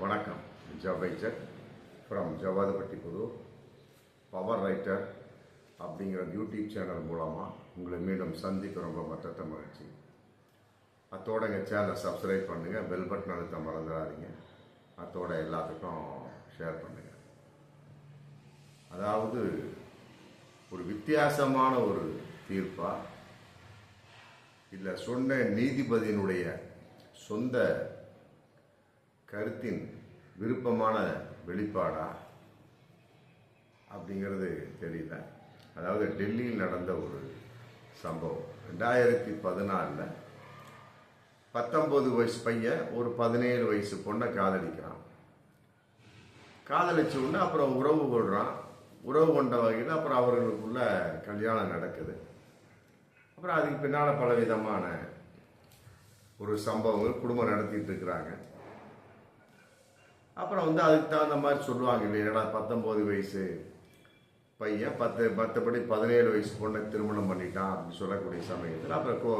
வணக்கம். ஜவைச்சர் from Javadhapatti Pudur power writer அப்படிங்கிற YouTube channel மூலமாக உங்களை மீண்டும் சந்திக்க ரொம்ப மற்ற மகிழ்ச்சி. அத்தோட எங்கள் சேனலை சப்ஸ்கிரைப் பண்ணுங்கள் பெல் பட்டன் அழுத்த மறந்துடாதீங்க. அத்தோட எல்லாத்துக்கும் ஷேர் பண்ணுங்கள் அதாவது ஒரு வித்தியாசமான ஒரு தீர்ப்பா இல்லை சொன்ன நீதிபதியினுடைய சொந்த கருத்தின் விருப்பமான வெளிப்பாடா அப்படிங்கிறது தெரியல. அதாவது டெல்லியில் நடந்த ஒரு சம்பவம். ரெண்டாயிரத்தி பதினாலில் பத்தொம்போது வயசு பையன் ஒரு பதினேழு வயசு பொண்ணை காதலிக்கிறான். காதலிச்ச உடனே அப்புறம் உறவு கொள்கிறான் உறவு கொண்ட வகையில் அப்புறம் அவர்களுக்குள்ள கல்யாணம் நடக்குது. அப்புறம் அதுக்கு பின்னால் பல விதமான ஒரு சம்பவங்கள் குடும்பம் நடத்திட்டு இருக்கிறாங்க. அப்புறம் வந்து அதுக்கு தகுந்த மாதிரி சொல்லுவாங்க இல்லையா? பத்தொம்போது வயசு பையன் பத்து மற்றபடி பதினேழு வயசு பொண்ணை திருமணம் பண்ணிட்டான் அப்படின்னு சொல்லக்கூடிய சமயத்தில் அப்புறம் கோ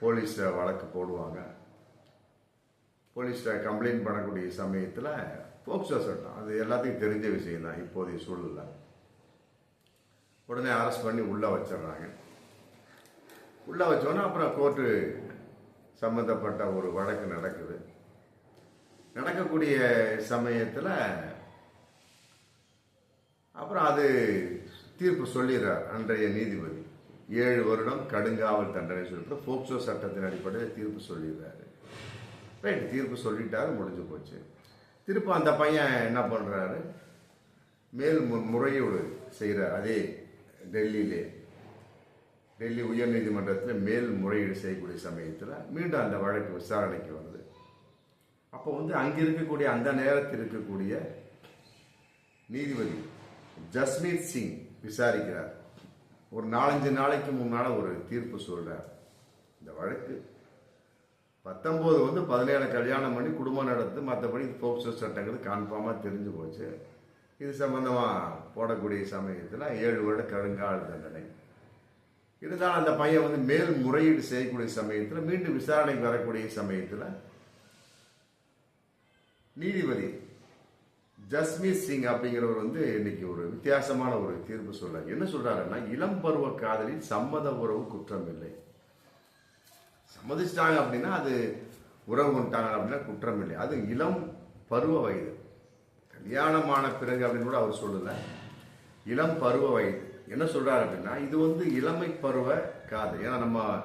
போலீஸில் வழக்கு போடுவாங்க. போலீஸில் கம்ப்ளைண்ட் பண்ணக்கூடிய சமயத்தில் போக்சோ சட்டம். அது எல்லாத்துக்கும் தெரிஞ்ச விஷயம் தான் இப்போதைய சூழலில். உடனே அரெஸ்ட் பண்ணி உள்ளே வச்சிடுறாங்க. உள்ளே வச்சோன்னே அப்புறம் கோர்ட்டு சம்மந்தப்பட்ட ஒரு வழக்கு நடக்குது. நடக்கக்கூடிய சமயத்தில் அப்புறம் அது தீர்ப்பு சொல்லிடுறார் அன்றைய நீதிபதி. ஏழு வருடம் கடுங்காவல் தண்டனை சொல்லிட்டு போக்சோ சட்டத்தின் அடிப்படையில் தீர்ப்பு சொல்லிடுறாரு. ரைட் தீர்ப்பு சொல்லிட்டாரு முடிஞ்சு போச்சு. திருப்ப அந்த பையன் என்ன பண்ணுறாரு மேல் மு- முறையீடு செய்கிறார் அதே டெல்லியிலே. டெல்லி உயர்நீதிமன்றத்தில் மேல் முறையீடு செய்யக்கூடிய சமயத்தில் மீண்டும் அந்த வழக்கு விசாரணைக்கு வருது அப்போ வந்து அங்கே இருக்கக்கூடிய அந்த நேரத்தில் இருக்கக்கூடிய நீதிபதி ஜஸ்மீத் சிங் விசாரிக்கிறார். ஒரு நாலஞ்சு நாளைக்கு முன்னால் ஒரு தீர்ப்பு சொல்கிறார் இந்த வழக்கு பத்தொம்போது வந்து பதினேழு கல்யாணம் பண்ணி குடும்பம் நடத்து மற்றபடி போக்சோ சட்டங்கள் கன்ஃபார்மாக தெரிஞ்சு போச்சு. இது சம்பந்தமாக போடக்கூடிய சமயத்தில் ஏழு வருட கருங்கால தண்டனை. இருந்தாலும் அந்த பையன் வந்து மேல் முறையீடு செய்யக்கூடிய சமயத்தில் மீண்டும் விசாரணைக்கு வரக்கூடிய சமயத்தில் நீதிபதி ஜஸ்மீத் சிங் அப்படிங்கிறவர் வந்து இன்னைக்கு ஒரு வித்தியாசமான ஒரு தீர்ப்பு சொல்றாரு. என்ன சொல்றாருன்னா இளம் பருவ காதலில் சம்மத உறவு குற்றம் இல்லை சம்மதிச்சிட்டாங்க அப்படின்னா அது உறவு கொண்டாங்க அப்படின்னா குற்றம் இல்லை அது இளம் பருவ வயது. கல்யாணமான பிறகு அப்படின்னு கூட அவர் சொல்லல. இளம் பருவ வயது. என்ன சொல்றாரு அப்படின்னா இது வந்து இளமை பருவ காதல். ஏன்னா நம்ம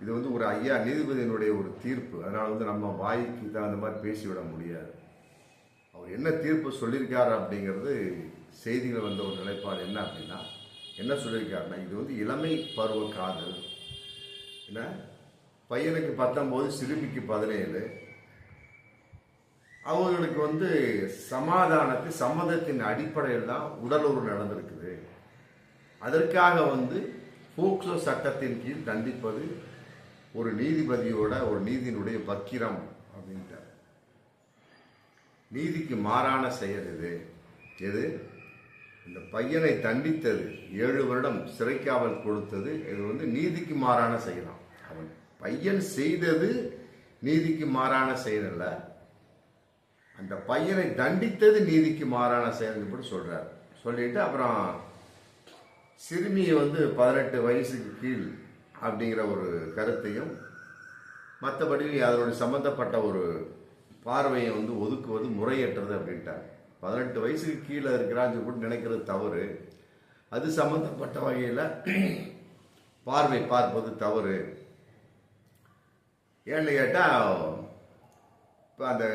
இது வந்து ஒரு ஐயா நீதிபதியினுடைய ஒரு தீர்ப்பு. அதனால் வந்து நம்ம வாய்க்கு தகுந்த மாதிரி பேசிவிட முடியாது. அவர் என்ன தீர்ப்பு சொல்லியிருக்காரு அப்படிங்கிறது செய்திகள் வந்த ஒரு நிலைப்பாடு என்ன அப்படின்னா என்ன சொல்லியிருக்காருன்னா இது வந்து இளமை பருவ காதல். என்ன? பையனுக்கு பத்தொம்போது சிறுமிக்கு பதினேழு. அவங்களுக்கு வந்து சமாதானத்து சம்மதத்தின் அடிப்படையில் தான் உடலுறவு நடந்திருக்குது. அதற்காக வந்து போக்சோ சட்டத்தின் கீழ் தண்டிப்பது ஒரு நீதிபதியோட ஒரு நீதியினுடைய பக்கிரம் அப்படின்ட்டார். நீதிக்கு மாறான செயல் இது எது? இந்த பையனை தண்டித்தது ஏழு வருடம் சிறைக்காவல் கொடுத்தது இது வந்து நீதிக்கு மாறான செயலாம். அவன் பையன் செய்தது நீதிக்கு மாறான செயல் அல்ல. அந்த பையனை தண்டித்தது நீதிக்கு மாறான செயல் இப்படி சொல்றார். சொல்லிட்டு அப்புறம் சிறுமியை வந்து பதினெட்டு வயசுக்கு கீழ் அப்படிங்கிற ஒரு கருத்தையும் மற்றபடி அதனுடைய சம்பந்தப்பட்ட ஒரு பார்வையை வந்து ஒதுக்குவது முறையற்றது அப்படின்ட்டார். பதினெட்டு வயசுக்கு கீழே இருக்கிறான்னு கூட நினைக்கிறது தவறு. அது சம்பந்தப்பட்ட வகையில் பார்வை பார்ப்பது தவறு. ஏன்னு கேட்டால் இப்போ அந்த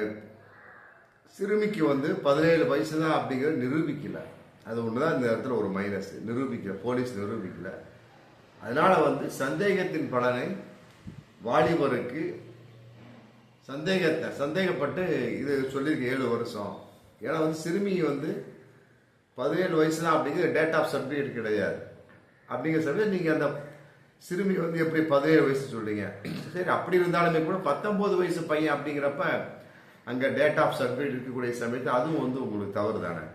சிறுமிக்கு வந்து பதினேழு வயசு தான் அப்படிங்கிறது நிரூபிக்கலை. அது ஒன்று தான் இந்த இடத்துல ஒரு மைனஸ் நிரூபிக்கல போலீஸ் நிரூபிக்கலை. அதனால வந்து சந்தேகத்தின் பலனை வாலிபருக்கு சந்தேகத்தை சந்தேகப்பட்டு இது சொல்லியிருக்கு ஏழு வருஷம். ஏன்னா வந்து சிறுமி வந்து பதினேழு வயசு தான் அப்படிங்கிற டேட் ஆஃப் சர்டிஃபிகேட் கிடையாது. அப்படிங்கிற சமயம் நீங்கள் அந்த சிறுமி வந்து எப்படி பதினேழு வயசு சொல்றீங்க? சரி அப்படி இருந்தாலுமே கூட பத்தொம்போது வயசு பையன் அப்படிங்கிறப்ப அங்கே டேட் ஆஃப் சர்டிஃபிகேட் இருக்கக்கூடிய சமயத்தில் அதுவும் வந்து உங்களுக்கு தவறு தானே.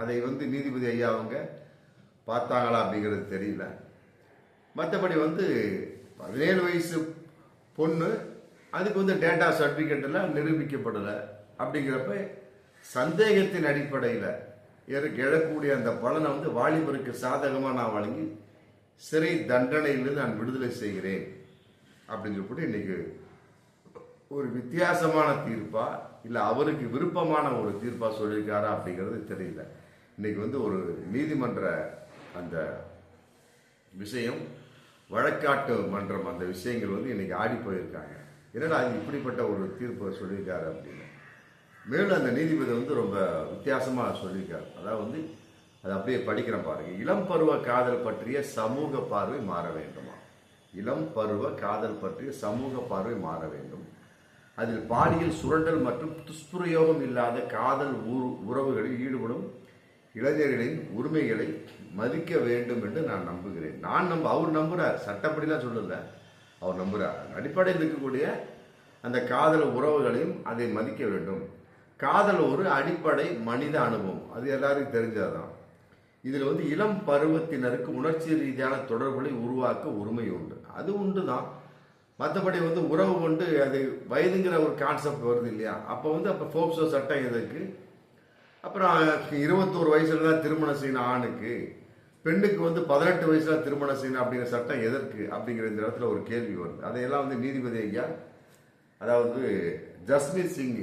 அதை வந்து நீதிபதி ஐயா அவங்க பார்த்தாங்களா அப்படிங்கிறது தெரியல. மற்றபடி வந்து பதினேழு வயசு பொண்ணு அதுக்கு வந்து டேட்டா சர்டிஃபிகேட்டெல்லாம் நிரூபிக்கப்படலை. அப்படிங்கிறப்ப சந்தேகத்தின் அடிப்படையில் எனக்கு எழக்கூடிய அந்த பலனை வந்து வாலிபருக்கு சாதகமாக நான் வழங்கி சிறை தண்டனையிலிருந்து நான் விடுதலை செய்கிறேன். அப்படின்னு சொல்லிட்டு இன்னைக்கு ஒரு வித்தியாசமான தீர்ப்பா இல்லை அவருக்கு விருப்பமான ஒரு தீர்ப்பா சொல்லியிருக்காரா அப்படிங்கிறது தெரியல. இன்னைக்கு வந்து ஒரு நீதிமன்ற அந்த விஷயம் வழக்காட்டு மன்றம் அந்த விஷயங்கள் வந்து இன்னைக்கு ஆடி போயிருக்காங்க. என்னடா அது இப்படிப்பட்ட ஒரு தீர்ப்பை சொல்லியிருக்காரு அப்படின்னு. மேலும் அந்த நீதிபதி வந்து ரொம்ப வித்தியாசமாக சொல்லியிருக்காரு. அதாவது வந்து அது அப்படியே படிக்கிறேன் பாருங்க. இளம் பருவ காதல் பற்றிய சமூக பார்வை மாற வேண்டுமா? இளம் பருவ காதல் பற்றிய சமூக பார்வை மாற வேண்டும். அதில் பாலியல் சுரண்டல் மற்றும் துஷ்பிரயோகம் இல்லாத காதல் உறவுகளில் ஈடுபடும் இளைஞர்களின் உரிமைகளை மதிக்க வேண்டும் என்று நான் நம்புகிறேன். நான் நம்ப அவர் நம்புறார். சட்டப்படிலாம் சொல்லல. அவர் நம்புறார். அடிப்படையில் இருக்கக்கூடிய அந்த காதல் உறவுகளையும் அதை மதிக்க வேண்டும். காதல் ஒரு அடிப்படை மனித அனுபவம். அது எல்லாருக்கும் தெரிஞ்சதுதான் இதில் வந்து இளம் பருவத்தினருக்கு உணர்ச்சி ரீதியான தொடர்புகளை உருவாக்க உரிமை உண்டு. அது உண்டு தான் மற்றபடி வந்து உறவு கொண்டு அது வயதுங்கிற ஒரு கான்செப்ட் வருது இல்லையா? அப்போ வந்து அப்போ ஃபோக்சோ சட்டம் எதற்கு? அப்புறம் இருபத்தோரு வயசுல தான் திருமணம் செய்யணும் ஆணுக்கு. பெண்ணுக்கு வந்து பதினெட்டு வயசுல திருமணம் செய்யணும் அப்படிங்கிற சட்டம் எதற்கு அப்படிங்கிற இந்த இடத்துல ஒரு கேள்வி வருது. அதையெல்லாம் வந்து நீதிபதி ஐயா அதாவது ஜஸ்மித் சிங்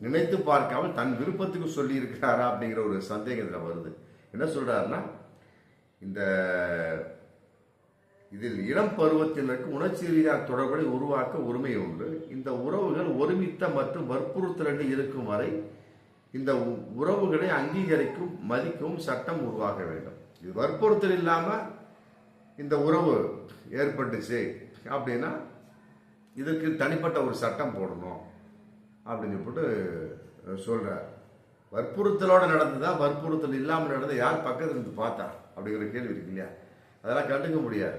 நினைத்து பார்க்காமல் தன் விருப்பத்துக்கு சொல்லி இருக்கிறாரா அப்படிங்கிற ஒரு சந்தேகம் வருது. என்ன சொல்றாருன்னா இந்த இதில் இளம் பருவத்தினருக்கு உணர்ச்சி ரீதியான தொடர்புகளை உருவாக்க உரிமை உண்டு. இந்த உறவுகள் ஒருமித்த மற்றும் வற்புறுத்தல் இருக்கும் வரை இந்த உறவுகளை அங்கீகரிக்கும் மதிக்கவும் சட்டம் உருவாக வேண்டும். இது வற்புறுத்தல் இல்லாமல் இந்த உறவு ஏற்பட்டுச்சு அப்படின்னா இதற்கு தனிப்பட்ட ஒரு சட்டம் போடணும் அப்படின்னு சொல்லிட்டு சொல்கிறார் வற்புறுத்தலோடு நடந்ததா? வற்புறுத்தல் இல்லாமல் நடந்தா யார் பக்கத்தில் இருந்து பார்த்தா? அப்படிங்கிற கேள்வி இருக்கு இல்லையா? அதெல்லாம் கண்டுக்க முடியாது.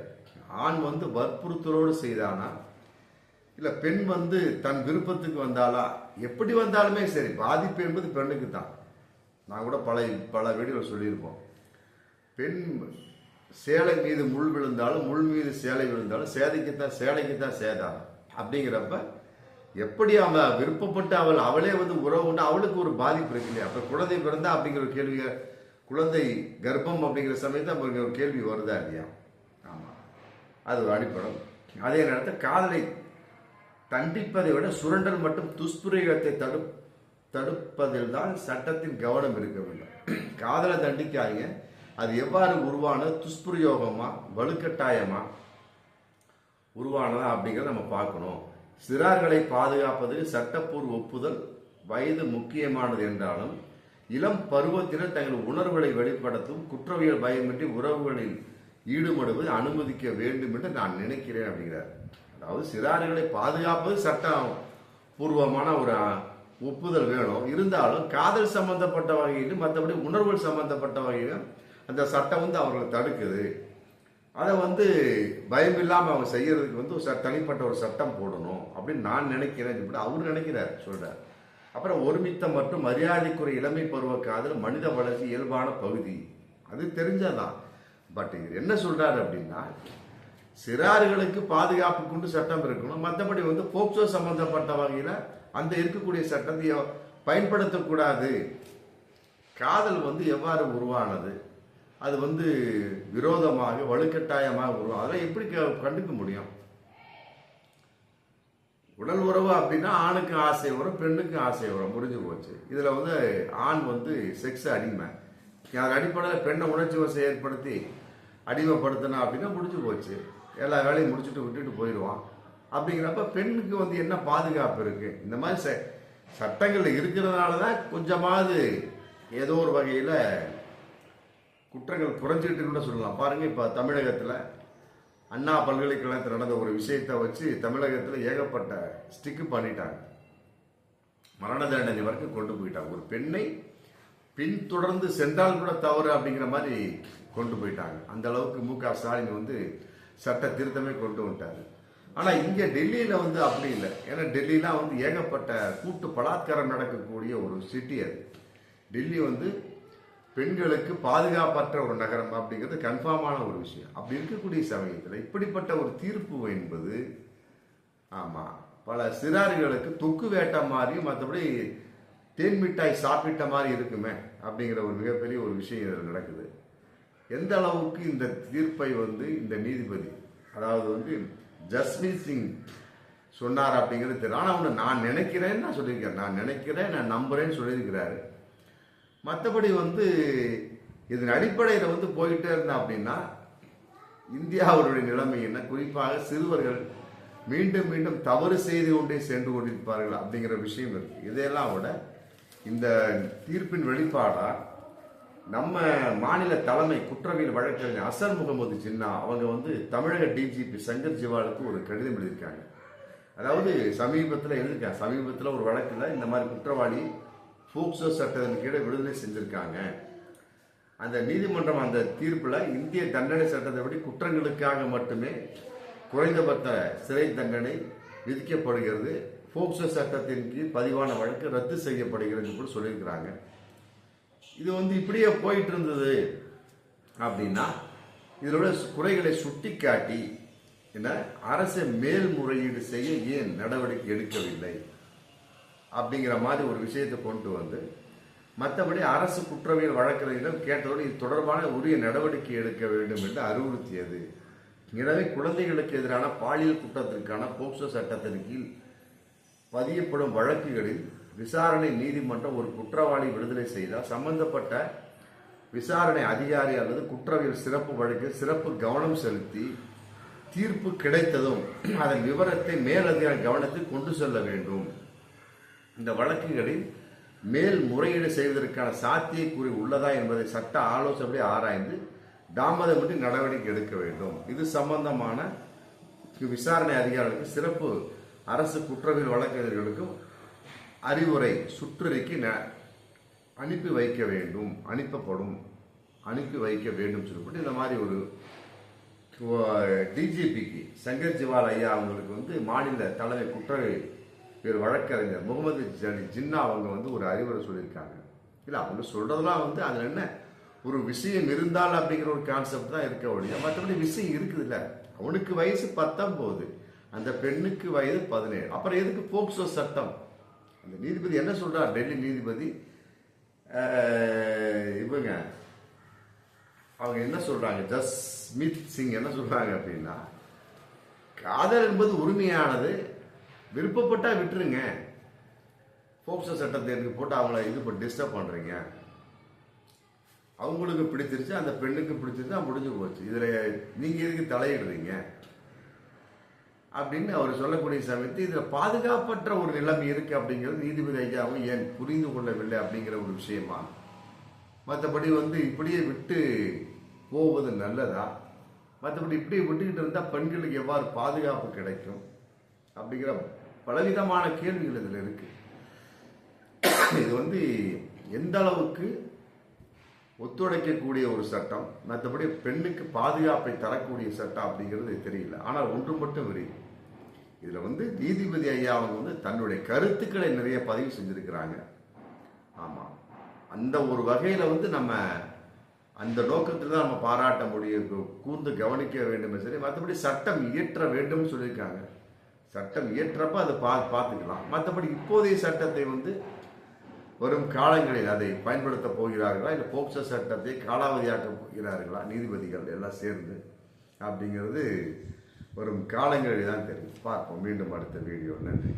ஆண் வந்து வற்புறுத்தலோடு செய்தானா? இல்லை பெண் வந்து தன் விருப்பத்துக்கு வந்தாலா எப்படி வந்தாலுமே சரி பாதிப்பு என்பது பெண்ணுக்கு தான் நான் கூட பல பல வீடியோவில் சொல்லியிருப்போம். பெண் சேலை மீது முள் விழுந்தாலும் முள் மீது சேலை விழுந்தாலும் சேதைக்குத்தான் சேலைக்குத்தான் சேதாரம் அப்படிங்கிறப்ப எப்படி அவள் விருப்பப்பட்டு அவள் அவளே வந்து உறவு உண்டு அவளுக்கு ஒரு பாதிப்பு இருக்கு இல்லையா? அப்ப குழந்தை பிறந்தா அப்படிங்கிற ஒரு கேள்வி குழந்தை கர்ப்பம் அப்படிங்கிற சமயத்தில் அப்ப ஒரு கேள்வி வருதா இல்லையா? ஆமா. அது ஒரு அடிப்படம். அதே நேரத்தில் காதலை தண்டிப்பதை விட சுரண்டல் மற்றும் துஷ்பிரயோகத்தை தடு தடுப்பதில் தான் சட்டத்தின் கவனம் இருக்க வேண்டும். காதலை தண்டிக்காதீங்க. அது எவ்வாறு உருவானது? துஷ்பிரயோகமா? வலுக்கட்டாயமா? உருவானதா அப்படிங்கிறத நம்ம பார்க்கணும். சிறார்களை பாதுகாப்பதில் சட்டப்பூர்வ ஒப்புதல் வயது முக்கியமானது என்றாலும் இளம் பருவத்தினர் தங்கள் உணர்வுகளை வெளிப்படுத்தும் குற்றவியல் பயமின்றி உறவுகளில் ஈடுபடுவது அனுமதிக்க வேண்டும் என்று நான் நினைக்கிறேன் அப்படிங்கிறார். அதாவது சிறார்களை பாதுகாப்பது சட்டம் பூர்வமான ஒரு ஒப்புதல் வேணும். இருந்தாலும் காதல் சம்பந்தப்பட்ட வகையிலும் மற்றபடி உணர்வுகள் சம்பந்தப்பட்ட வகையிலும் அந்த சட்டம் வந்து அவர்களை தடுக்குது. அதை வந்து பயம் இல்லாமல் அவங்க செய்யறதுக்கு வந்து ஒரு ச- தனிப்பட்ட ஒரு சட்டம் போடணும் அப்படின்னு நான் நினைக்கிறேன். இப்படி அவர் நினைக்கிறார் சொல்கிறார் அப்புறம் ஒருமித்த மற்றும் மரியாதைக்குரிய இளமை பருவ காதல் மனித வளர்ச்சி இயல்பான பகுதி. அது தெரிஞ்சதான். பட் இது என்ன சொல்கிறாரு அப்படின்னா சிறார்களுக்கு பாதுகாப்பு கொண்டு சட்டம் இருக்கணும். மற்றபடி வந்து போக்சோ சம்பந்தப்பட்ட வகையில் அந்த இருக்கக்கூடிய சட்டத்தை பயன்படுத்தக்கூடாது. காதல் வந்து எவ்வாறு உருவானது? அது வந்து விரோதமாக வலுக்கட்டாயமாக உருவம் அதெல்லாம் எப்படி கண்டுக்க முடியும்? உடல் உறவு அப்படின்னா ஆணுக்கு ஆசை வரும் பெண்ணுக்கு ஆசை வரும் முடிஞ்சு போச்சு. இதில் வந்து ஆண் வந்து செக்ஸ் அடிமை. அதன் அடிப்படையில் பெண்ணை உணர்ச்சி வசை ஏற்படுத்தி அடிமைப்படுத்தினா அப்படின்னா முடிஞ்சு போச்சு. எல்லா வேலையும் முடிச்சுட்டு விட்டுட்டு போயிடுவான். அப்படிங்கிறப்ப பெண்ணுக்கு வந்து என்ன பாதுகாப்பு இருக்கு? இந்த மாதிரி ச- சட்டங்கள் இருக்கிறதுனால தான் கொஞ்சமாவது ஏதோ ஒரு வகையில் குற்றங்கள் குறைஞ்சிக்கிட்டு கூட சொல்லலாம். பாருங்க இப்போ தமிழகத்தில் அண்ணா பல்கலைக்கழகத்தில் நடந்த ஒரு விஷயத்தை வச்சு தமிழகத்தில் ஏகப்பட்ட ஸ்டிக்கு பண்ணிட்டாங்க. மரண தண்டனை வரைக்கும் கொண்டு போயிட்டாங்க. ஒரு பெண்ணை பின்தொடர்ந்து சென்றால் கூட தவறு அப்படிங்கிற மாதிரி கொண்டு போயிட்டாங்க. அந்த அளவுக்கு மு க ஸ்டாலின் வந்து சட்ட திருத்தமே கொண்டு வந்துட்டார். ஆனால் இங்கே டெல்லியில் வந்து அப்படி இல்லை. ஏன்னா டெல்லிலாம் வந்து ஏகப்பட்ட கூட்டு பலாத்காரம் நடக்கக்கூடிய ஒரு சிட்டி அது. டெல்லி வந்து பெண்களுக்கு பாதுகாப்பற்ற ஒரு நகரம் அப்படிங்கிறது கன்ஃபார்மான ஒரு விஷயம். அப்படி இருக்கக்கூடிய சமயத்தில் இப்படிப்பட்ட ஒரு தீர்ப்பு என்பது ஆமாம் பல சிறார்களுக்கு தொக்கு வேட்ட மாதிரி மற்றபடி தேன் மிட்டாய் சாப்பிட்ட மாதிரி இருக்குமே அப்படிங்கிற ஒரு மிகப்பெரிய ஒரு விஷயம் இதில் நடக்குது. எந்த அளவுக்கு இந்த தீர்ப்பை வந்து இந்த நீதிபதி அதாவது வந்து ஜஸ்மித் சிங் சொன்னார் அப்படிங்கிறது தெரியும். ஆனால் ஒன்று நான் நினைக்கிறேன்னு நான் சொல்லியிருக்கேன். நான் நினைக்கிறேன் நான் நம்புறேன்னு சொல்லியிருக்கிறாரு. மற்றபடி வந்து இதன் அடிப்படையில் வந்து போயிட்டே இருந்தா அப்படின்னா இந்தியாவுடைய நிலைமை என்ன? குறிப்பாக சிறுவர்கள் மீண்டும் மீண்டும் தவறு செய்து கொண்டே சென்று கொண்டிருப்பார்கள் அப்படிங்கிற விஷயம் இருக்கு. இதையெல்லாம் விட இந்த தீர்ப்பின் வெளிப்பாடா நம்ம மாநில தலைமை குற்றவியல் வழக்கறிஞர் அசர் முகமது ஜின்னா அவங்க வந்து தமிழக டிஜிபி சங்கர் ஜிவாலுக்கு ஒரு கடிதம் எழுதியிருக்காங்க. அதாவது சமீபத்தில் எழுதியிருக்காங்க. சமீபத்தில் ஒரு வழக்கில் இந்த மாதிரி குற்றவாளி போக்சோ சட்டத்தின் கீழே விடுதலை செஞ்சிருக்காங்க. அந்த நீதிமன்றம் அந்த தீர்ப்பில் இந்திய தண்டனை சட்டத்தைப்படி குற்றங்களுக்காக மட்டுமே குறைந்தபட்ச சிறை தண்டனை விதிக்கப்படுகிறது. போக்சோ சட்டத்தின் கீழ் பதிவான வழக்கு ரத்து செய்யப்படுகிறது கூட சொல்லியிருக்கிறாங்க. இது வந்து இப்படியே போயிட்டு இருந்தது அப்படின்னா இதில் குறைகளை குறைகளை சுட்டிக்காட்டி என்ன அரசை மேல்முறையீடு செய்ய ஏன் நடவடிக்கை எடுக்கவில்லை? அப்படிங்கிற மாதிரி ஒரு விஷயத்தை கொண்டு வந்து மற்றபடி அரசு குற்றவியல் வழக்கறிஞர்கள் கேட்டதோடு இது தொடர்பான உரிய நடவடிக்கை எடுக்க வேண்டும் என்று அறிவுறுத்தியது. எனவே குழந்தைகளுக்கு எதிரான பாலியல் குற்றத்திற்கான போக்சோ சட்டத்தின் கீழ் பதியப்படும் வழக்குகளில் விசாரணை நீதிமன்றம் ஒரு குற்றவாளி விடுதலை செய்தால் சம்பந்தப்பட்ட விசாரணை அதிகாரி அல்லது குற்றவியல் சிறப்பு வழக்கில் சிறப்பு கவனம் செலுத்தி தீர்ப்பு கிடைத்ததும் அதன் விவரத்தை மேலதிகாரி கவனத்தில் கொண்டு செல்ல வேண்டும். இந்த வழக்குகளில் மேல் முறையீடு செய்வதற்கான சாத்தியக்கூறு உள்ளதா என்பதை சட்ட ஆலோசனை ஆராய்ந்து தாமதமின்றி நடவடிக்கை எடுக்க வேண்டும். இது சம்பந்தமான விசாரணை அதிகாரிகளுக்கு சிறப்பு அரசு குற்றவியல் வழக்கறிஞர்களுக்கும் அறிவுரை சுற்றறிக்கை ந- அனுப்பி வைக்க வேண்டும். அனுப்பப்படும். அனுப்பி வைக்க வேண்டும் சொல்லிவிட்டு இந்த மாதிரி ஒரு டிஜிபிக்கு சங்கர் ஜிவால் ஐயா அவங்களுக்கு வந்து மாநில தலைமை குற்றவியல் வழக்கறிஞர் முகமது ஜலி ஜின்னா அவங்க வந்து ஒரு அறிவுரை சொல்லியிருக்காங்க. இல்லை அவங்க சொல்றதெல்லாம் வந்து அதில் என்ன? ஒரு விஷயம் இருந்தால் அப்படிங்கிற ஒரு கான்செப்ட் தான் இருக்க ஒழிய மற்றபடி விஷயம் இருக்குது இல்லை அவனுக்கு வயசு பத்தொம்போது அந்த பெண்ணுக்கு வயது பதினேழு. அப்புறம் எதுக்கு போக்சோ சட்டம்? அந்த நீதிபதி என்ன சொல்றார்? டெல்லி நீதிபதி இவங்க அவங்க என்ன சொல்றாங்க? ஜஸ்மித் சிங் என்ன சொல்றாங்க அப்படின்னா காதல் என்பது உரிமையானது விருப்பப்பட்டா விட்டுருங்க. போக்சோ சட்டத்தை எனக்கு போட்டு அவங்கள இது டிஸ்டர்ப் பண்றீங்க? அவங்களுக்கு பிடிச்சிருச்சு அந்த பெண்ணுக்கு பிடிச்சிருச்சு முடிஞ்சு போச்சு. இதுல நீங்க எதுக்கு தலையிடுறீங்க? அப்படின்னு அவர் சொல்லக்கூடிய சமயத்தில் இதுல பாதுகாப்பற்ற ஒரு நிலைமை இருக்கு அப்படிங்கிறது நீதிபதி ஐயாவும் ஏன் புரிந்து கொள்ளவில்லை அப்படிங்கிற ஒரு விஷயமா? மற்றபடி வந்து இப்படியே விட்டு போவது நல்லதா? மற்றபடி இப்படியே விட்டுக்கிட்டு இருந்தால் பெண்களுக்கு எவ்வாறு பாதுகாப்பு கிடைக்கும்? அப்படிங்கிற பலவிதமான கேள்விகள் இதில் இருக்கு. இது வந்து எந்த அளவுக்கு ஒத்துழைக்கக்கூடிய ஒரு சட்டம் மற்றபடி பெண்ணுக்கு பாதுகாப்பை தரக்கூடிய சட்டம் அப்படிங்கிறது தெரியல. ஆனால் ஒன்று மட்டும் விரியும் இதில் வந்து நீதிபதி ஐயா அவங்க வந்து தன்னுடைய கருத்துக்களை நிறைய பதிவு செஞ்சுருக்கிறாங்க. ஆமாம் அந்த ஒரு வகையில் வந்து நம்ம அந்த நோக்கத்தில் தான் நம்ம பாராட்ட முடியும். கூர்ந்து கவனிக்க வேண்டும் சரி மற்றபடி சட்டம் இயற்ற வேண்டும்னு சொல்லியிருக்காங்க. சட்டம் இயற்றப்ப அதை பா பார்த்துக்கலாம். மற்றபடி இப்போதைய சட்டத்தை வந்து வரும் காலங்களில் அதை பயன்படுத்த போகிறார்களா? இல்லை போக்சோ சட்டத்தை காலாவதியாக்க போகிறார்களா? நீதிபதிகள் எல்லாம் சேர்ந்து அப்படிங்கிறது வரும் காலங்களில் தான் தெரியும். பார்ப்போம். மீண்டும் அடுத்த வீடியோ நன்றி.